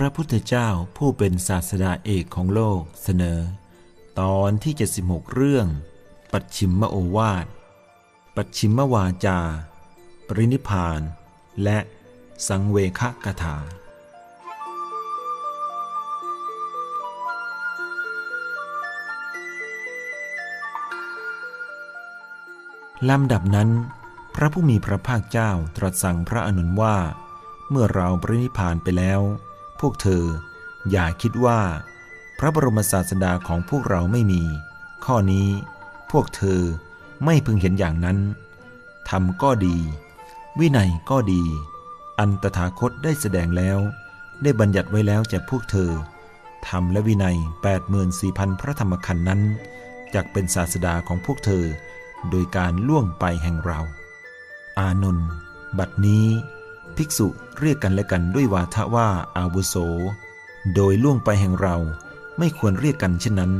พระพุทธเจ้าผู้เป็นศาสดาเอกของโลกเสนอ ตอนที่ 76 เรื่อง ปัจฉิมมโอวาท ปัจฉิมวาจา ปรินิพาน และสังเวคกถาลำดับนั้น พระผู้มีพระภาคเจ้าตรัสสั่งพระอนุนว่า เมื่อเราปรินิพานไปแล้ว พวกเธออย่าคิดว่า พระบรมศาสดาของพวกเราไม่มี ข้อนี้พวกเธอไม่พึงเห็นอย่างนั้นทำก็ดี วินัยก็ดี อันตถาคตได้แสดงแล้ว ได้บัญญัติไว้แล้วแก่พวกเธอธรรมและวินัย 84,000 พระธรรมขันธ์นั้นจักเป็นศาสดาของพวกเธอ โดยการล่วงไปแห่งเรา อานนท์บัดนี้ ภิกษุเรียกกันและกันด้วยวาทะว่าอาวุโส โดยล่วงไปแห่งเราไม่ควรเรียกกันเช่นนั้น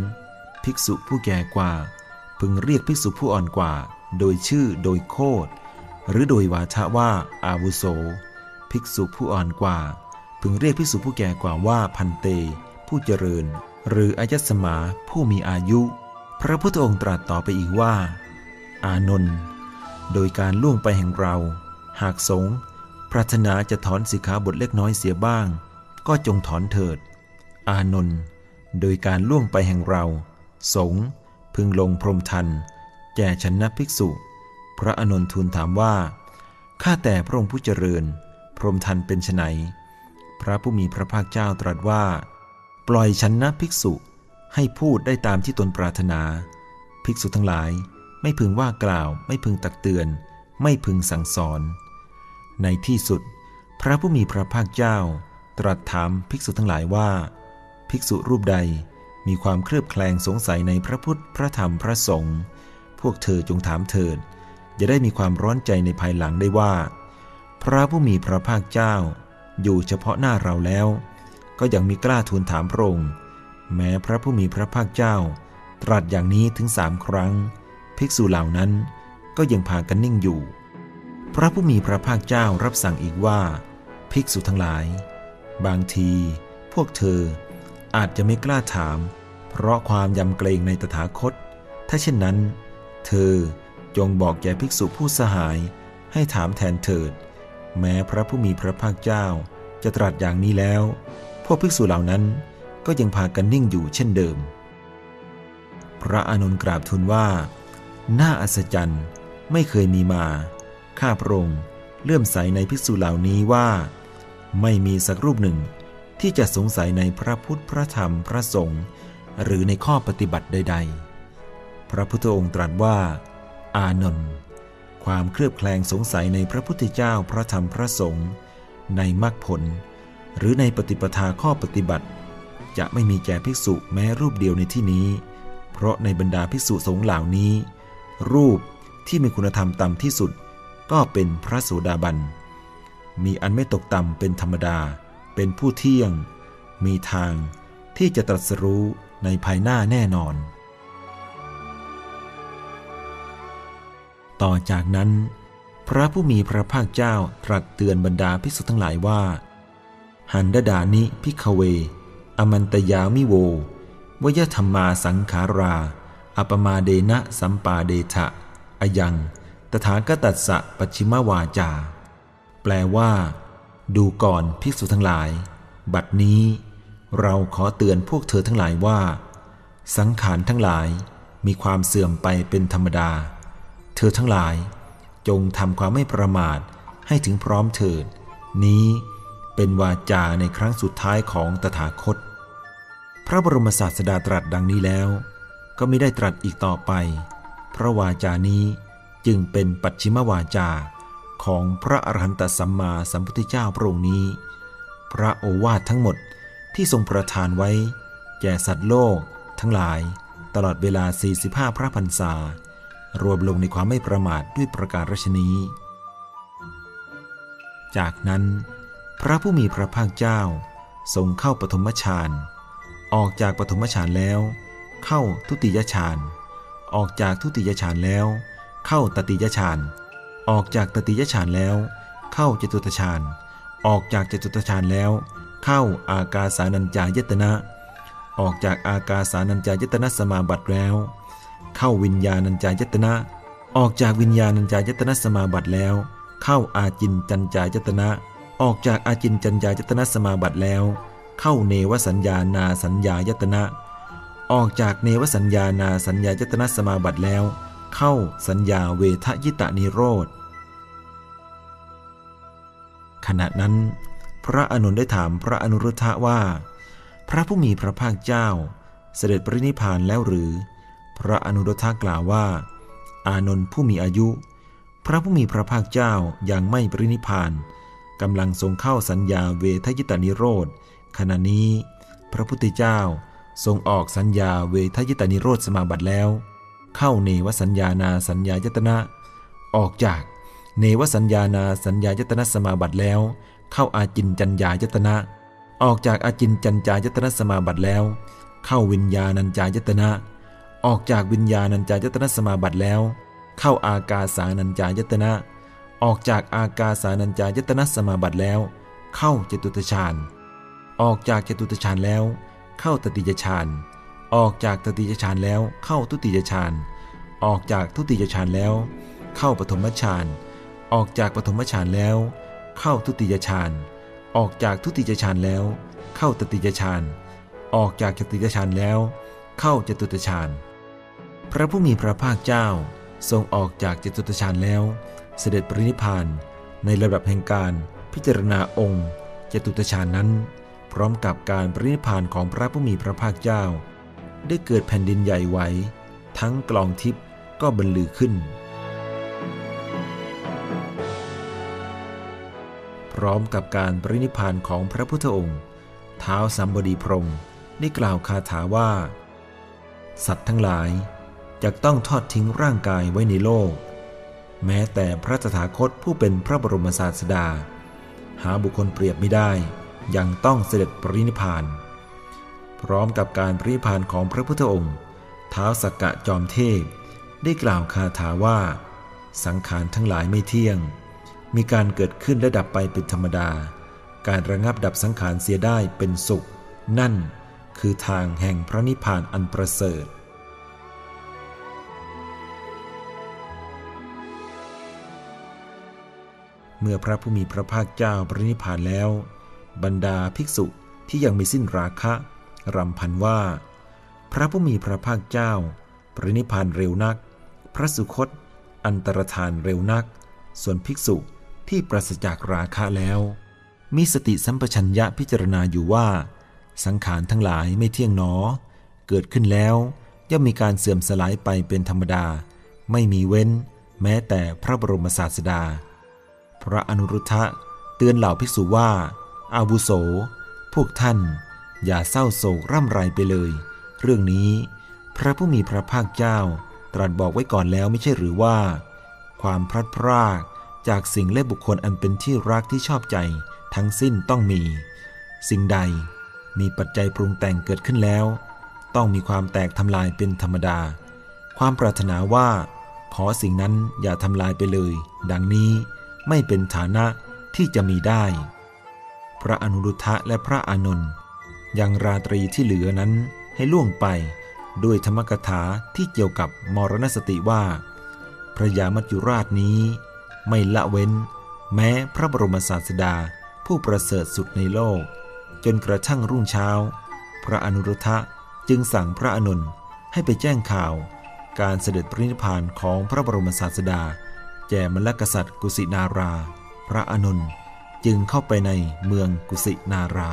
ภิกษุผู้แก่กว่า พึงเรียกภิกษุผู้อ่อนกว่า โดยชื่อโดยโคดหรือโดยวาทะว่าอาวุโส ภิกษุผู้อ่อนกว่า พึงเรียกภิกษุผู้แก่กว่าว่าพันเต ผู้เจริญ หรืออายัสมาผู้มีอายุ พระพุทธองค์ตรัสต่อไปอีกว่า อานนท์โดยการล่วงไปแห่งเรา หากสงฆ์ รารถนาจะถอนสิกขาบทเล็กน้อยเสียบ้าง ก็จงถอนเถิด อานนท์โดยการล่วงไปแห่งเรา สงพึงลงพรมทัน แก่ชนะภิกษุ พระอานนท์ทูลถามว่า ข้าแต่พระองค์ผู้เจริญ พรมทันเป็นไฉนพระผู้มีพระภาคเจ้าตรัสว่า ปล่อยชนะภิกษุให้พูดได้ตามที่ตนปรารถนา ภิกษุทั้งหลาย ไม่พึงว่ากล่าว ไม่พึงตักเตือน ไม่พึงสั่งสอน ในที่สุด พระผู้มีพระภาคเจ้า ตรัสถามภิกษุทั้งหลายว่า ภิกษุรูปใดมีความเคลือบแคลงสงสัยในพระพุทธพระธรรมพระสงฆ์พวกเธอจงถามเถิดจะได้มีความร้อนใจในภายหลังได้ว่า พระผู้มีพระภาคเจ้า อยู่เฉพาะหน้าเราแล้ว ก็ยังมีกล้าทูลถามพระองค์แม้พระผู้มีพระภาคเจ้า ตรัสอย่างนี้ถึงสามครั้ง ภิกษุเหล่านั้นก็ยังพากันนิ่งอยู่ พระผู้มีพระภาคเจ้ารับสั่งอีกว่า ภิกษุทั้งหลาย บางทีพวกเธออาจจะไม่กล้าถาม เพราะความยำเกรงในตถาคต ถ้าเช่นนั้น เธอจงบอกแก่ภิกษุผู้สหายให้ถามแทนเถิด แม้พระผู้มีพระภาคเจ้าจะตรัสอย่างนี้แล้ว พวกภิกษุเหล่านั้นก็ยังพากันนิ่งอยู่เช่นเดิม พระอานนท์กราบทูลว่า น่าอัศจรรย์ไม่เคยมีมา ข้าพระองค์เลื่อมใสในภิกษุเหล่านี้ว่า ไม่มีสักรูปหนึ่ง ที่จะสงสัยในพระพุทธพระธรรมพระสงฆ์หรือในข้อปฏิบัติใด ๆ พระพุทธองค์ตรัสว่า อานนท์ความเคลือบแคลงสงสัยในพระพุทธเจ้าพระธรรมพระสงฆ์ในมรรคผล หรือในปฏิปทาข้อปฏิบัติ จะไม่มีแก่ภิกษุแม้รูปเดียวในที่นี้ เพราะในบรรดาภิกษุสงฆ์เหล่านี้ รูปที่มีคุณธรรมต่ำที่สุด ก็เป็นพระโสดาบัน มีอันไม่ตกต่ำเป็นธรรมดา เป็นผู้เที่ยง มีทางที่จะตรัสรู้ในภายหน้าแน่นอน ต่อจากนั้น พระผู้มีพระภาคเจ้าตรัสเตือนบรรดาภิกษุทั้งหลายว่า หันดดานิพิกเว อมันตยามิโววยธรรมาสังขาราอปมาเดนะสัมปาเดทะ อยัง ตถาคตัสสะปัจฉิมวาจา แปลว่า ดูก่อนภิกษุทั้งหลาย บัดนี้ เราขอเตือนพวกเธอทั้งหลายว่า สังขารทั้งหลายมีความเสื่อมไปเป็นธรรมดา เธอทั้งหลาย จงทำความไม่ประมาทให้ถึงพร้อมเถิด นี้เป็นวาจาในครั้งสุดท้ายของตถาคต พระบรมศาสดาตรัสดังนี้แล้ว ก็ไม่ได้ตรัสอีกต่อไป พระวาจานี้ จึงเป็นปัจฉิมวาจาของพระอรหันตสัมมาสัมพุทธเจ้าพระองค์นี้ พระโอวาททั้งหมดที่ทรงประทานไว้ แก่สัตว์โลก ทั้งหลายตลอดเวลา 45 พระพรรษา รวมลงในความไม่ประมาทด้วยประการฉนี้จากนั้น พระผู้มีพระภาคเจ้าทรงเข้าปฐมฌาน ออกจากปฐมฌานแล้ว เข้าทุติยฌาน ออกจากทุติยฌานแล้ว เข้าตติยฌานออกจากตติยฌานแล้ว เข้าจตุตฌานออกจากจตุตฌานแล้ว เข้าอากาสานัญจายตนะ ออกจากอากาสานัญจายตนะสมาบัติแล้ว เข้าวิญญาณัญจายตนะ ออกจากวิญญาณัญจายตนะสมาบัติแล้ว เข้าอาจินจัญจายตนะ ออกจากอาจินจัญญายตนะสมาบัติแล้ว เข้าเนวสัญญานาสัญญายตนะ ออกจากเนวสัญญานาสัญญายตนะสมาบัติแล้ว เข้าสัญญาเวทยิตานิโรธ ขณะนั้น พระอนุนได้ถามพระอนุรุทธะว่า พระผู้มีพระภาคเจ้า เสด็จปรินิพานแล้วหรือ พระอนุรุทธะกล่าวว่า อานนท์ผู้มีอายุ พระผู้มีพระภาคเจ้ายังไม่ปรินิพพานกำลังทรงเข้าสัญญาเวทยิตานิโรธ ขณะนี้ พระพุทธเจ้าทรงออกสัญญาเวทยิตานิโรธสมาบัติแล้ว เข้าเนวสัญญานาสัญญายตนะ ออกจากเนวสัญญานาสัญญายตนะสมาบัติแล้ว เข้าอาจินจัญญายตนะ ออกจากอาจินจัญญายตนะสมาบัติแล้ว เข้าวิญญาณัญจายตนะ ออกจากวิญญาณัญจายตนะสมาบัติแล้ว เข้าอากาสานัญจายตนะ ออกจากอากาสานัญจายตนะสมาบัติแล้ว เข้าจตุตฌานออกจากจตุตฌานแล้ว เข้าตติยฌาน ออกจากตติยฌานแล้วเข้าทุติยฌาน ออกจากทุติยฌานแล้ว เข้าปฐมฌาน ออกจากปฐมฌานแล้ว เข้าทุติยฌาน ออกจากทุติยฌานแล้ว เข้าตติยฌาน ออกจากจตุตฌานแล้ว เข้าจตุตฌาน พระผู้มีพระภาคเจ้าทรงออกจากจตุตฌานแล้ว เสด็จปรินิพานในระดับแห่งการพิจารณาองค์จตุตฌานนั้น พร้อมกับการปรินิพานของพระผู้มีพระภาคเจ้า ได้เกิดแผ่นดินใหญ่ไหวทั้งกลองทิพย์ก็บรรลือขึ้น พร้อมกับการปรินิพานของพระพุทธองค์ เท้าสัมบดีพรมได้กล่าวคาถาว่า สัตว์ทั้งหลายจะต้องทอดทิ้งร่างกายไว้ในโลก แม้แต่พระตถาคตผู้เป็นพระบรมศาสดา หาบุคคลเปรียบไม่ได้ ยังต้องเสด็จปรินิพาน พร้อมกับการปริพานของพระพุทธองค์ท้าวสักกะจอมเทพ ได้กล่าวคาถาว่า สังขารทั้งหลายไม่เที่ยง มีการเกิดขึ้นและดับไปเป็นธรรมดา การระงับดับสังขารเสียได้เป็นสุข นั่นคือทางแห่งพระนิพพานอันประเสริฐเมื่อพระผู้มีพระภาคเจ้าปรินิพพานแล้ว บรรดาภิกษุที่ยังไม่สิ้นราคะ รำพันว่า พระผู้มีพระภาคเจ้า ปรินิพานเร็วนัก พระสุคต อันตรธานเร็วนัก ส่วนภิกษุที่ปราศจากราคะแล้ว มีสติสัมปชัญญะพิจารณาอยู่ว่า สังขารทั้งหลายไม่เที่ยงหนอ เกิดขึ้นแล้วย่อมมีการเสื่อมสลายไปเป็นธรรมดา ไม่มีเว้น แม้แต่พระบรมศาสดา พระอนุรุทธะเตือนเหล่าภิกษุว่า อาวุโส พวกท่าน อย่าเศร้าโศกร่ำไรไปเลย เรื่องนี้พระผู้มีพระภาคเจ้า ตรัสบอกไว้ก่อนแล้วไม่ใช่หรือว่า ความพลัดพรากจากสิ่งและบุคคลอันเป็นที่รักที่ชอบใจ ทั้งสิ้นต้องมี สิ่งใดมีปัจจัยปรุงแต่งเกิดขึ้นแล้ว ต้องมีความแตกทำลายเป็นธรรมดา ความปรารถนาว่า ขอสิ่งนั้นอย่าทำลายไปเลย ดังนี้ไม่เป็นฐานะที่จะมีได้ พระอนุรุทธะและพระอานนท์ ยังราตรีที่เหลือนั้นให้ล่วงไปด้วยธรรมกถาที่เกี่ยวกับมรณสติว่า พระยามัจจุราชนี้ ไม่ละเว้น แม้พระบรมศาสดาผู้ประเสริฐสุดในโลก จนกระทั่งรุ่งเช้า พระอนุรุทธะจึงสั่งพระอนุนให้ไปแจ้งข่าว การเสด็จปรินิพพานของพระบรมศาสดา แก่มลกษัตริย์กุสินารา พระอนุนจึงเข้าไปในเมืองกุสินารา